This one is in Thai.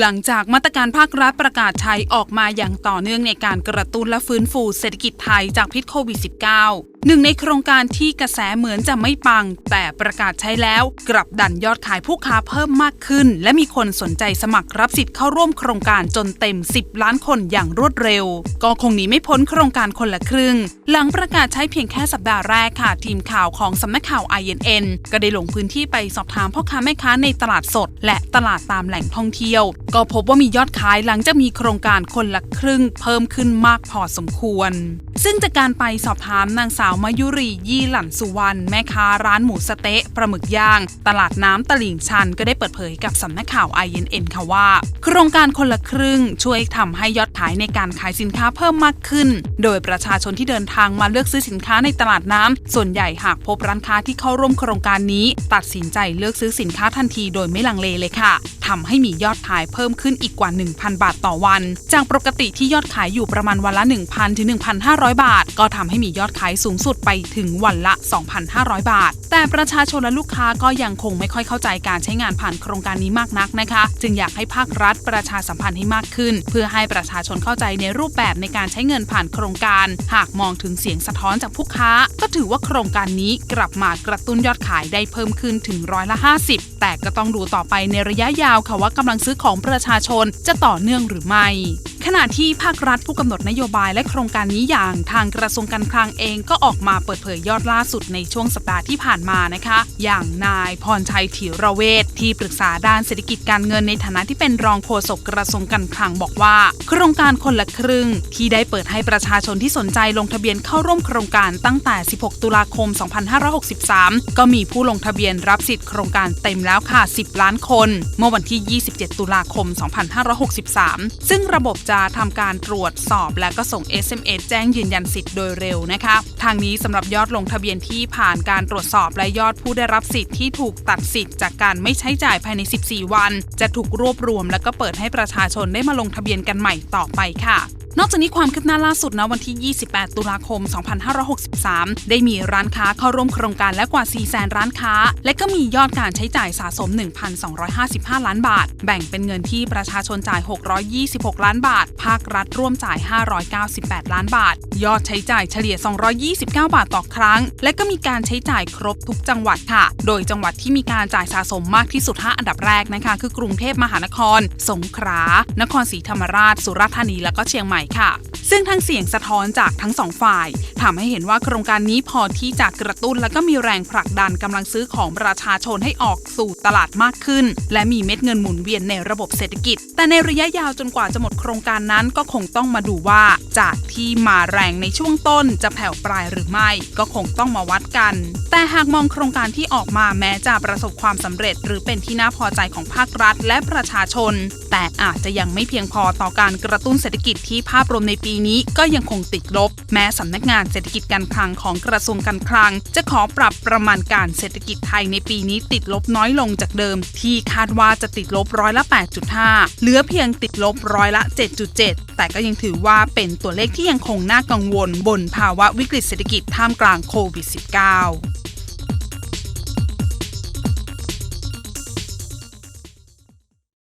หลังจากมาตรการภาครัฐประกาศใช้ออกมาอย่างต่อเนื่องในการกระตุ้นและฟื้นฟูเศรษฐกิจไทยจากพิษโควิด -19 หนึ่งในโครงการที่กระแสเหมือนจะไม่ปัง แต่ประกาศใช้แล้ว กลับดันยอดขายผู้ค้าเพิ่มมากขึ้น และมีคนสนใจสมัครรับสิทธิ์เข้าร่วมโครงการจนเต็ม 10 ล้านคนอย่างรวดเร็ว ก็คงหนีไม่พ้นโครงการคนละครึ่ง หลังประกาศใช้เพียงแค่สัปดาห์แรกค่ะ ทีมข่าวของสำนักข่าว INN ก็ได้ลงพื้นที่ไปสอบถามพ่อค้าแม่ค้าในตลาดสด และตลาดตามแหล่งท่องเที่ยว ก็พบว่ามียอดขายหลังจากมีโครงการคนละครึ่งเพิ่มขึ้นมากพอสมควร ซึ่งจากการไปสอบถามนางสาวมายุรียี่หลั่นสุวรรณแม่ค้าร้านหมูสะเต๊ะปลาหมึกย่าง ตลาดน้ำตลิ่งชันก็ได้เปิดเผยกับสำนักข่าว INN ค่ะว่า โครงการคนละครึ่งช่วยทำให้ยอด ขายในการขายสินค้าเพิ่มมากขึ้น โดยประชาชนที่เดินทางมาเลือกซื้อสินค้าในตลาดน้ำส่วนใหญ่หากพบร้านค้าที่เข้าร่วมโครงการนี้ ตัดสินใจเลือกซื้อสินค้าทันทีโดยไม่ลังเลเลยค่ะทำให้มียอดขายเพิ่มขึ้นอีกกว่า 1,000 บาทต่อวัน จากปกติที่ยอดขายอยู่ประมาณวันละ 1,000ถึง1,500 บาท ก็ทำให้มียอดขายสูงสุดไปถึงวันละ 2,500 บาท แต่ประชาชนและลูกค้าก็ยังคงไม่ค่อยเข้าใจการใช้งานผ่านโครงการนี้มากนักนะคะ จึงอยากให้ภาครัฐประชาสัมพันธ์ให้มากขึ้น เพื่อให้ประชาชนเข้าใจในรูปแบบในการใช้เงินผ่านโครงการ หากมองถึงเสียงสะท้อนจากผู้ค้า ก็ถือว่าโครงการนี้กลับมากระตุ้นยอดขายได้เพิ่มขึ้นถึงร้อยละ 50 แต่ก็ต้องดูต่อไปในระยะยาวค่ะว่ากำลังซื้อของประชาชนจะต่อเนื่องหรือไม่ ขณะที่ภาครัฐผู้กำหนดนโยบายและโครงการนี้อย่างทางกระทรวงการคลังเองก็ออกมาเปิดเผยยอดล่าสุดในช่วงสัปดาห์ที่ผ่านมานะคะ อย่างนายพรชัยถิระเวทที่ปรึกษาด้านเศรษฐกิจการเงินในฐานะที่เป็นรองโฆษกกระทรวงการคลังบอกว่า โครงการคนละครึ่ง ที่ได้เปิดให้ประชาชนที่สนใจลงทะเบียนเข้าร่วมโครงการตั้งแต่ 16 ตุลาคม 2563 ก็มีผู้ลงทะเบียนรับสิทธิ์โครงการเต็มแล้วค่ะ 10 ล้านคน เมื่อวันที่ 27 ตุลาคม 2563 ซึ่งระบบจะทำการตรวจสอบและก็ส่ง SMS แจ้งยืนยันสิทธิ์โดยเร็วนะคะ ทางนี้สำหรับยอดลงทะเบียนที่ผ่านการตรวจสอบและยอดผู้ได้รับสิทธิ์ที่ถูกตัดสิทธิ์จากการไม่ใช้จ่ายภายใน 14 วัน จะถูกรวบรวม และก็เปิดให้ประชาชนได้มาลงทะเบียนกันใหม่ต่อไปค่ะ นอกจากนี้ความคืบหน้าล่าสุดนะวันที่ 28 ตุลาคม 2563 ได้มีร้านค้าเข้าร่วมโครงการและกว่า 4 แสนร้านค้า และก็มียอดการใช้จ่ายสะสม 1,255 ล้านบาท แบ่งเป็นเงินที่ประชาชนจ่าย 626 ล้านบาท ภาครัฐร่วมจ่าย 598 ล้านบาท ยอดใช้จ่ายเฉลี่ย 229 บาทต่อครั้ง และก็มีการใช้จ่ายครบทุกจังหวัดค่ะ โดยจังหวัดที่มีการจ่ายสะสมมากที่สุด 5 อันดับแรกนะคะ คือกรุงเทพมหานคร สงขลา นครศรีธรรมราช สุราษฎร์ธานี และก็เชียงใหม่ค่ะ ซึ่งทั้งเสียงสะท้อนจากทั้งสองฝ่ายทำให้เห็นว่าโครงการนี้พอที่จะกระตุ้นและก็มีแรงผลักดันกำลังซื้อของประชาชนให้ออกสู่ตลาดมากขึ้น และมีเม็ดเงินหมุนเวียนในระบบเศรษฐกิจ แต่ในระยะยาวจนกว่าจะหมดโครงการนั้นก็คงต้องมาดูว่า จากที่มาแรงในช่วงต้นจะแผ่วปลายหรือไม่ ก็คงต้องมาวัดกัน แต่หากมองโครงการที่ออกมาแม้จะประสบความสำเร็จ หรือเป็นที่น่าพอใจของภาครัฐและประชาชน แต่อาจจะยังไม่เพียงพอต่อการกระตุ้นเศรษฐกิจที่ภาพรวมในปีนี้ก็ยังคงติดลบ แม้สำนักงานเศรษฐกิจการคลังของกระทรวงการคลัง จะขอปรับประมาณการเศรษฐกิจไทยในปีนี้ติดลบน้อยลงจากเดิม ที่คาดว่าจะติดลบร้อยละ 8.5 เหลือเพียงติดลบร้อยละ 7.7 แต่ก็ยังถือว่าเป็นตัวเลขที่ยังคงน่ากังวล บนภาวะวิกฤตเศรษฐกิจท่ามกลางโควิด -19